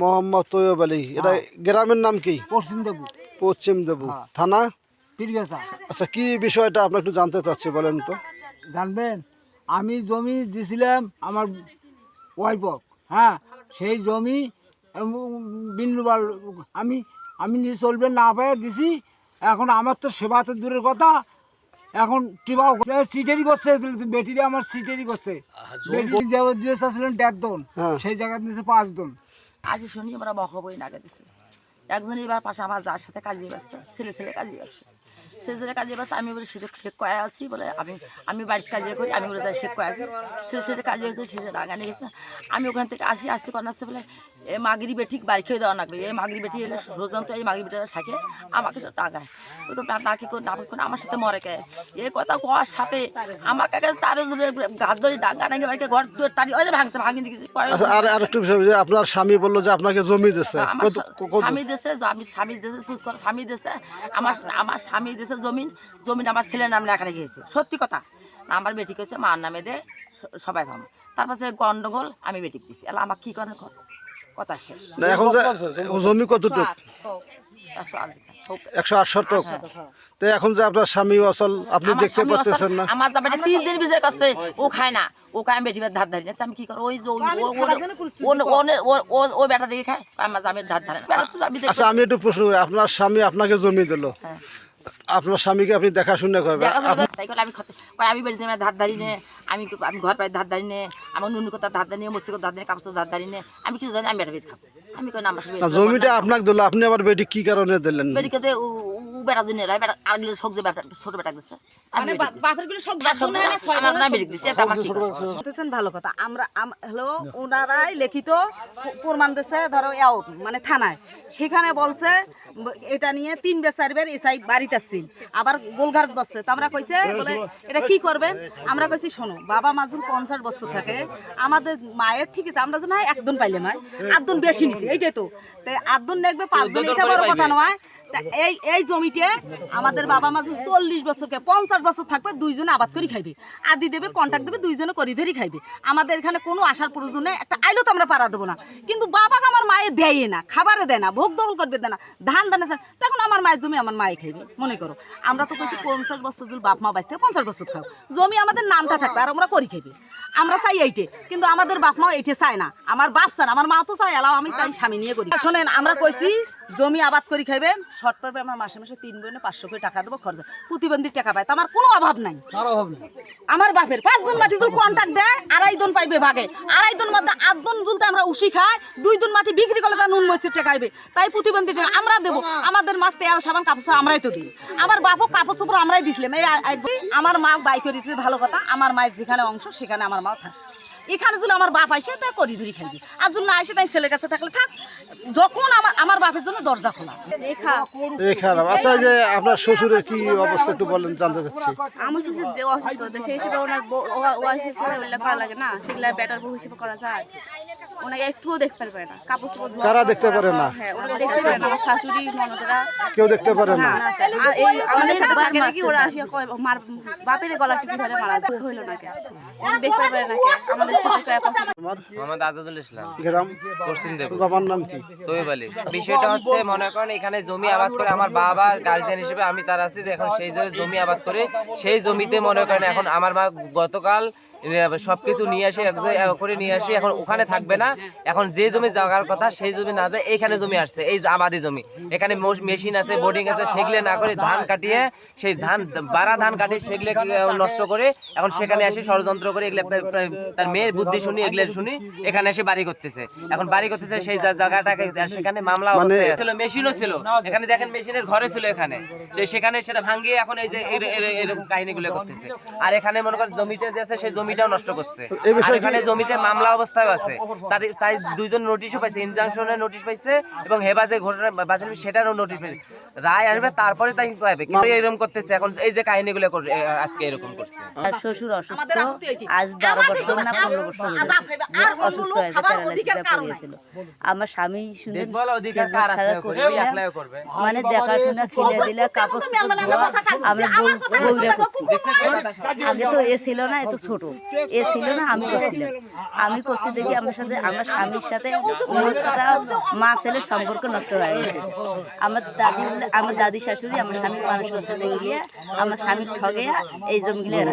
মোহাম্মদ তৈয়ব আলী। এটা গ্রামের নাম কি? পশ্চিম দেবু। পশ্চিম দেবু। থানা? পীরগেছা। আচ্ছা কি বিষয়টা আপনি একটু জানতে চাচ্ছি বলেন তো। জানবেন আমি জমি দিছিলাম আমার ওয়াইফক হ্যাঁ? সেই জমি আমি আমি নিজে চলবে না পায়ে দিছি। এখন আমার তো সেবা তো দূরের কথা। এখন টিবাও সিটেরি করছে বেটিরে আমার সিটেরি করছে। বেটি দিয়ে চাচ্ছিলেন দেড় দন হ্যাঁ। সেই জায়গা দিয়েছে পাঁচ দন আজ শুনি আমরা বকবই না গেছে একজন এবার পাশে আমার যার সাথে কাজে যাচ্ছে ছেলে ছেলে কাজে যাচ্ছে ছেলে কাজে যাচ্ছে আমি বলে সেটা শেখ কয়া আছি বলে আমি আমি বাড়ির কাজে করি আমি বলে যাই শেখ কয়া আছি ছেলে ছেলে কাজে গেছে সে রাগানে গেছে আমি ওখান থেকে আসি আসতে করার আসছে বলে এ মাগরি বেটি বাড়ি খেয়ে দেওয়া লাগবে। এই মাগরি বেটি এলে রোজন তো এই মাগরি বেটিটা শাকে আমাকে সব টাকায় তো নাকি করে নাকি করে আমার সাথে মরে কে? এই কথা কোয়ার সাথে আমাকে চারে গাছ ধরে ডাকা নাকি বাড়িতে ঘর তাড়ি ওই ভাঙছে ভাঙি দিয়েছে আচ্ছা আর আর একটু বিষয় যে আপনার স্বামী বলল যে আপনাকে জমি আমার কত- স্বামী দেশে আমি স্বামী দেশে খুঁজ করে স্বামী দেশে আমার আমার স্বামী দেশে জমিন জমিন আমার ছেলের নাম লেখা গিয়েছে সত্যি কথা আমার বেটি কেছে মার নামে দে সবাই ভাবো তারপর সে গন্ডগোল আমি বেটি দিছি। এলা আমার কি করেন কথা শেষ। এখন জমি কতটুক? একশো আশি হোক। একশো আট শতক? তো এখন যে আপনার স্বামী অসল আপনি দেখতে পাচ্ছেন না। আমার জামাইটা তিন দিন বিচার করছে ও খায় না ও খায় আমি বেটিবার ধার ধারি না। আমি কি করো ওই ও- ও- ও- ও- ও- ও- ও বেটা দিয়ে খায় আমার জামের ধার ধারে না। বেটা তো আমি দেখি- আচ্ছা আমি একটু প্রশ্ন করি আপনার স্বামী আপনাকে জমি দিল। হ্যাঁ। আপনার স্বামীকে আপনি দেখাশোনা করবেন আমি আমি বেড়েছি আমি ধার ধারি নে আমি আমি ঘর পাই ধার ধারি নে আমার নুন কথা ধার ধারি নে মস্তি কথা ধার ধারি কাপড় ধার ধারি নে আমি কিছু জানি আমি খাব। আমি কই না আমার জমিটা আপনাকে দিল আপনি আবার বেটি কি কারণে দিলেন? ও বেটা দিনে লাই বেটা আর গেলে সবজি বেটা ছোট বেটা দিছে। আমি মানে বেটি- বাপেরগুলো আমার না বেরিয়ে দিছে এটা আমার? বলতেছেন ভালো কথা। আমরা হ্যালো ওনারাই লিখিত প্রমাণ দিচ্ছে ধরো ইয়াও মানে থানায়। সেখানে বলছে এটা নিয়ে তিন বে চার এসআই বাড়িতে আসছি। আবার গোলঘাট বসছে। তো আমরা কইছে বলে এটা কি করবেন? আমরা কইছি শোনো বাবা মা মাজুন পঞ্চাশ বছর থাকে আমাদের মায়ের ঠিক আছে আমরা যেন একদম পাইলে নয় আটদন বেশি নিছি এইটাই তো। তাই আটদন দেখবে পাঁচদন এটা বড় কথা নয়। এই এই জমিতে আমাদের বাবা মা চল্লিশ বছরকে, পঞ্চাশ বছর থাকবে, দুইজনে আবাদ করে খাইবে। আদি দেবে দেবে, দুইজনে করি ধরি খাইবে। আমাদের এখানে কোনো আসার প্রয়োজন নেই, একটা আইলো তো আমরা দেবো না। কিন্তু বাবাকে আমার মায়ে দেয় না খাবারে দেয় না, ভোগ দখল করবে দেয় না, ধান তখন আমার মায়ের জমি আমার মায়ে খাইবে, মনে করো। আমরা তো কইছি পঞ্চাশ বছর যদি বাপ মা বাঁচতে, পঞ্চাশ বছর খাও জমি আমাদের নামটা থাকবে, আর আমরা করি খাইবে। আমরা চাই এইটে, কিন্তু আমাদের বাপ মা এইটে চায় না। আমার বাপ চায় না আমার মা তো চায়, এলাও আমি তাই স্বামী নিয়ে করি। শোনেন, আমরা কইছি জমি আবাদ করি খাইবেন শর্ট পারবে আমার মাসে মাসে তিন বইনে পাঁচশো করে টাকা দেবো খরচা। প্রতিবন্ধীর টাকা পায়। আমার কোনো অভাব নাই। আমার বাপের পাঁচ দিন মাটি জুল কন্ট্যাক্ট দেয় আড়াই দিন পাইবে ভাগে। আড়াই দিন মধ্যে আট দিন জুলতে আমরা উসি খাই দুই দিন মাটি বিক্রি করলে তার নুন মরিচের টাকা আইবে তাই প্রতিবন্ধী টাকা আমরা দেবো। আমাদের মা তেল সাবান কাপড় আমরাই তো দিই। আমার বাপও কাপড় চোপড় আমরাই দিছিলাম। এই আমার মা বাই করে দিচ্ছে ভালো কথা। আমার মায়ের যেখানে অংশ সেখানে আমার মাও থাকে। এখানে যদি আমার বাপ আইসে তাই করি ধরি খাইবি। আর যদি না আসে তাই ছেলের কাছে থাকলে থাক যখন আমার আমার বাপের জন্য দরজা খোলা। খারাপ। আচ্ছা যে আপনার শ্বশুরের কি অবস্থা একটু বলেন জানতে চাচ্ছি। আমার শ্বশুর যে অসুস্থ সেই হিসেবে ওনার হিসেবে উল্লেখ করা লাগে না। সেগুলো বেটার বউ হিসেবে করা যায়। ওনাকে একটুও দেখতে পারবে না। কাপড় চোপড় কারা দেখতে পারে না? হ্যাঁ ওনাকে দেখতে পারে না। আমার শাশুড়ি ননদরা কেউ দেখতে পারে না? আর এই আমাদের সাথে থাকে নাকি ওরা আসিয়া কয় মার বাপের গলা টিপি ধরে মারা হইল না কে দেখতে পারে না কে আমাদের সাথে কয় কথা আমার মোহাম্মদ আজাদুল ইসলাম। গ্রাম পশ্চিম দেব। বাবার নাম কি? তৈব আলী বিষয়টা হচ্ছে মনে করেন এখানে জমি আবাদ করে আমার বাবা গার্জিয়ান হিসেবে আমি তার আছি এখন সেই যে জমি আবাদ করে সেই জমিতে মনে করেন এখন আমার মা গতকাল সবকিছু নিয়ে আসে এক করে নিয়ে আসে। এখন ওখানে থাকবে না। এখন যে জমি জাগার কথা সেই জমি না যায় এইখানে জমি আসছে এই আবাদি জমি। এখানে মেশিন আছে বোর্ডিং আছে সেগুলো না করে ধান কাটিয়ে সেই ধান বাড়া ধান কাটিয়ে সেগুলো নষ্ট করে এখন সেখানে আসি ষড়যন্ত্র করে এগুলো তার মেয়ের বুদ্ধি শুনি এগুলো শুনি এখানে এসে বাড়ি করতেছে। এখন বাড়ি করতেছে সেই জায়গাটাকে সেখানে মামলা অবস্থায় ছিল মেশিনও ছিল। এখানে দেখেন মেশিনের ঘরে ছিল এখানে। সেখানে সেটা ভাঙিয়ে এখন এই যে এর- এর- এরকম কাহিনীগুলো করতেছে। আর এখানে মনে করেন জমিতে যে আছে সেই জমি জমিটাও নষ্ট করছে। আর এখানে জমিতে মামলা অবস্থায় আছে। তার তাই দুইজন নোটিশও পাইছে ইনজাংশনের নোটিশ পাইছে এবং হেবা যে ঘোষণা বাতিল সেটারও নোটিশ পাইছে। রায় আসবে তারপরে তাই পাবে। কিন্তু এরকম করতেছে। এখন এই যে কাহিনীগুলো করে আজকে এরকম করছে। আর শ্বশুর অসুস্থ। আজ বারো বছর না পনেরো বছর অসুস্থ হয়েছে প্যারালাইসিসে পড়িয়েছিল আমার স্বামী শুনে দেখভাল অধিকার কার আছে করবে ওই করবে। মানে দেখাশোনা কিনে দিলে কাপড় চোপড় ধোয়া আমি বউ বউরা করছি আগে তো এ ছিল না এ তো ছোট। এ ছিল না, আমি করছিলাম আমি করছি দেখি আমার সাথে আমার স্বামীর সাথে মা ছেলে সম্পর্ক নষ্ট হয়ে গেছে আমার দাদি আমার দাদি শাশুড়ি আমার স্বামীর মানুষ হচ্ছে দেখিয়ে আমার স্বামীর ঠগে এই জমিগুলো এরা।